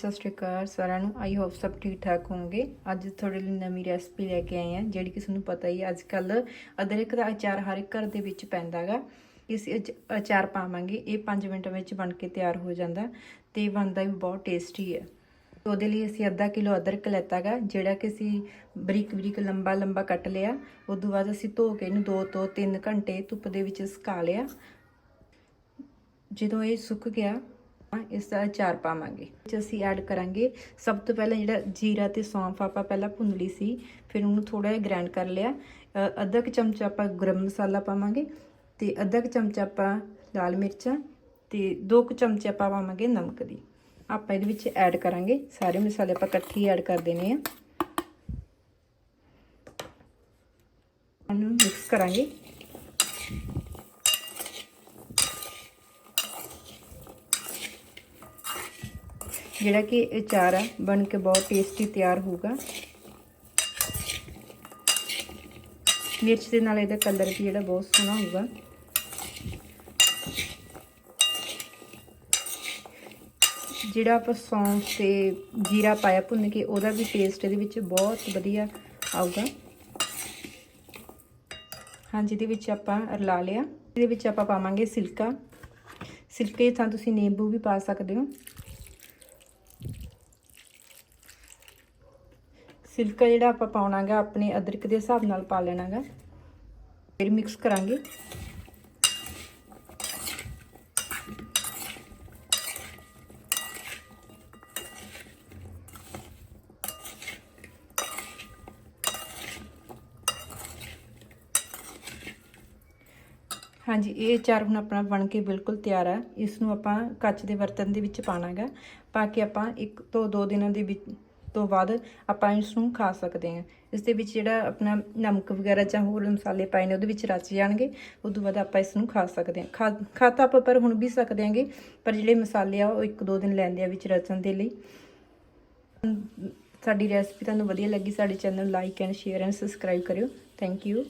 ਸਤਿ ਸ਼੍ਰੀ ਅਕਾਲ ਸਾਰਿਆਂ ਨੂੰ। ਆਈ ਹੋਪ ਸਭ ਠੀਕ ਠਾਕ ਹੋਵੋਗੇ। ਅੱਜ ਤੁਹਾਡੇ ਲਈ ਨਵੀਂ ਰੈਸਪੀ ਲੈ ਕੇ ਆਏ ਹਾਂ, ਜਿਹੜੀ ਕਿ ਤੁਹਾਨੂੰ ਪਤਾ ਹੀ ਹੈ, ਅੱਜ ਕੱਲ ਅਦਰਕ ਦਾ ਅਚਾਰ ਹਰ ਇੱਕ ਘਰ ਦੇ ਵਿੱਚ ਪੈਂਦਾਗਾ ਇਸ ਅਚ- ਅਚਾਰ ਪਾਵਾਂਗੇ, ਇਹ 5 ਮਿੰਟ ਵਿੱਚ ਬਣ ਕੇ ਤਿਆਰ ਹੋ ਜਾਂਦਾ ਤੇ ਬਣਦਾ ਵੀ ਬਹੁਤ ਟੇਸਟੀ ਹੈ। ਉਹਦੇ ਲਈ ਅਸੀਂ ਅੱਧਾ ਕਿਲੋ ਅਦਰਕ ਲੈਤਾਗਾ ਜਿਹੜਾ ਕਿ ਅਸੀਂ ਬਰੀਕ ਬਰੀਕ, ਲੰਬਾ ਲੰਬਾ ਕੱਟ ਲਿਆ। ਉਸ ਤੋਂ ਬਾਅਦ ਅਸੀਂ ਧੋ ਕੇ ਇਹਨੂੰ 2 ਤੋਂ 3 ਘੰਟੇ ਧੁੱਪ ਦੇ ਵਿੱਚ ਸੁਕਾ ਲਿਆ। ਜਦੋਂ ਇਹ ਸੁੱਕ ਗਿਆ ਇਸ ਦਾ ਅਚਾਰ ਪਾਵਾਂਗੇ। ਚ ਅਸੀਂ ਐਡ ਕਰਾਂਗੇ ਸਭ ਤੋਂ ਪਹਿਲਾਂ ਜਿਹੜਾ ਜੀਰਾ ਤੇ ਸੌਂਫ ਆਪਾਂ ਪਹਿਲਾਂ ਭੁੰਨ ਲਈ ਸੀ, ਫਿਰ ਉਹਨੂੰ ਥੋੜਾ ਜਿਹਾ ਗ੍ਰਾਈਂਡ ਕਰ ਲਿਆ। ਅੱਧਾ ਕੁ ਚਮਚਾ ਆਪਾਂ ਗਰਮ ਮਸਾਲਾ ਪਾਵਾਂਗੇ ਤੇ ਅੱਧਾ ਕੁ ਚਮਚਾ ਆਪਾਂ ਲਾਲ ਮਿਰਚਾਂ ਤੇ ਦੋ ਕੁ ਚਮਚੇ ਆਪਾਂ ਪਾਵਾਂਗੇ ਨਮਕ ਦੀ। ਆਪਾਂ ਇਹਦੇ ਵਿੱਚ ਐਡ ਕਰਾਂਗੇ, ਸਾਰੇ ਮਸਾਲੇ ਆਪਾਂ ਇਕੱਠੇ ਐਡ ਕਰ ਦੇਣੇ ਆ। ਉਹਨੂੰ ਮਿਕਸ ਕਰਾਂਗੇ। ਜਿਹੜਾ ਕਿ ਅਚਾਰ ਆ, ਬਣ ਕੇ ਬਹੁਤ ਟੇਸਟੀ ਤਿਆਰ ਹੋਊਗਾ। ਮਿਰਚ ਦੇ ਨਾਲ ਇਹਦਾ ਕਲਰ ਵੀ ਜਿਹੜਾ ਬਹੁਤ ਸੋਹਣਾ ਹੋਊਗਾ। ਜਿਹੜਾ ਆਪਾਂ ਸੌਂਫ ਤੇ ਜੀਰਾ ਪਾਇਆ ਭੁੰਨ ਕੇ, ਉਹਦਾ ਵੀ ਟੇਸਟ ਇਹਦੇ ਵਿੱਚ ਬਹੁਤ ਵਧੀਆ ਆਊਗਾ। ਹਾਂਜੀ, ਇਹਦੇ ਵਿੱਚ ਆਪਾਂ ਰਲਾ ਲਿਆ। ਇਹਦੇ ਵਿੱਚ ਆਪਾਂ ਪਾਵਾਂਗੇ ਸਿਲਕਾ। ਸਿਲਕੇ ਥਾਂ ਤੁਸੀਂ ਨਿੰਬੂ ਵੀ ਪਾ ਸਕਦੇ ਹੋ। ਸਿਲਕਾ ਜਿਹੜਾ ਆਪਾਂ ਪਾਉਣਾਗਾ, ਆਪਣੇ ਅਦਰਕ ਦੇ ਹਿਸਾਬ ਨਾਲ ਪਾ ਲੈਣਾਗਾ। ਫਿਰ ਮਿਕਸ ਕਰਾਂਗੇ। ਹਾਂਜੀ, ਇਹ ਚਾਰ ਹੁਣ ਆਪਣਾ ਬਣ ਕੇ ਬਿਲਕੁਲ ਤਿਆਰ ਆ। ਇਸ ਨੂੰ ਆਪਾਂ ਕੱਚ ਦੇ ਬਰਤਨ ਦੇ ਵਿੱਚ ਪਾਣਾਗਾ। ਪਾ ਕੇ ਆਪਾਂ ਇੱਕ ਤੋਂ ਦੋ ਦਿਨਾਂ ਦੇ ਵਿੱਚ ਤੋਂ ਬਾਅਦ ਆਪਾਂ ਇਸ ਨੂੰ ਖਾ ਸਕਦੇ ਹਾਂ। ਇਸ ਦੇ ਵਿੱਚ ਜਿਹੜਾ ਆਪਣਾ ਨਮਕ ਵਗੈਰਾ ਜਾਂ ਹੋਰ ਮਸਾਲੇ ਪਾਏ ਨੇ, ਉਹਦੇ ਵਿੱਚ ਰਚ ਜਾਣਗੇ। ਉਸ ਤੋਂ ਬਾਅਦ ਆਪਾਂ ਇਸ ਨੂੰ ਖਾ ਸਕਦੇ ਹਾਂ। ਖਾ ਖਾ ਤਾਂ ਆਪਾਂ ਪਰ ਹੁਣ ਵੀ ਸਕਦੇ ਹਾਂਗੇ, ਪਰ ਜਿਹੜੇ ਮਸਾਲੇ ਆ, ਉਹ ਇੱਕ ਦੋ ਦਿਨ ਲੈਂਦੇ ਆ ਵਿੱਚ ਰਚਣ ਦੇ ਲਈ। ਸਾਡੀ ਰੈਸਪੀ ਤੁਹਾਨੂੰ ਵਧੀਆ ਲੱਗੀ, ਸਾਡੇ channel like and share and subscribe ਕਰਿਓ। Thank you.